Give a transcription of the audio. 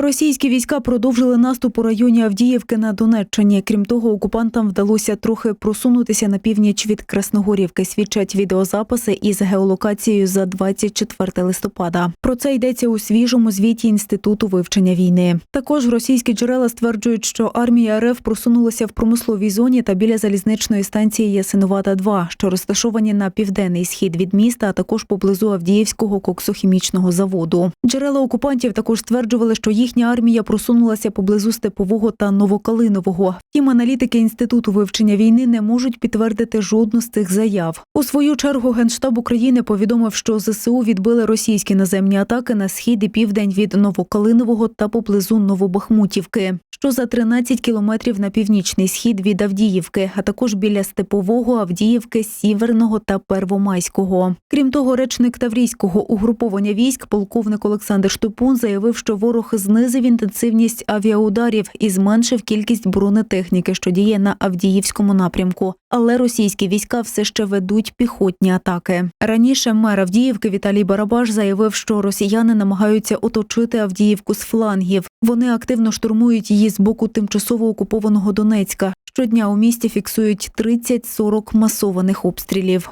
Російські війська продовжили наступ у районі Авдіївки на Донеччині. Крім того, окупантам вдалося трохи просунутися на північ від Красногорівки. Свідчать відеозаписи із геолокацією за 24 листопада. Про це йдеться у свіжому звіті інституту вивчення війни. Також російські джерела стверджують, що армія РФ просунулася в промисловій зоні та біля залізничної станції Ясинувата 2 що розташовані на південний схід від міста, а також поблизу Авдіївського коксохімічного заводу. Джерела окупантів також стверджували, що їхня армія просунулася поблизу Степового та Новокалинового. Втім, аналітики інституту вивчення війни не можуть підтвердити жодну з цих заяв. У свою чергу генштаб України повідомив, що ЗСУ відбили російські наземні атаки на схід і південь від Новокалинового та поблизу Новобахмутівки, що за 13 кілометрів на північний схід від Авдіївки, а також біля Степового, Авдіївки, Сіверного та Первомайського. Крім того, речник Таврійського угруповання військ, полковник Олександр Штупун, заявив, що ворог знизив інтенсивність авіаударів і зменшив кількість бронетехніки, що діє на Авдіївському напрямку. Але російські війська все ще ведуть піхотні атаки. Раніше мер Авдіївки Віталій Барабаш заявив, що росіяни намагаються оточити Авдіївку з флангів. Вони активно штурмують її з боку тимчасово окупованого Донецька. Щодня у місті фіксують 30-40 масованих обстрілів.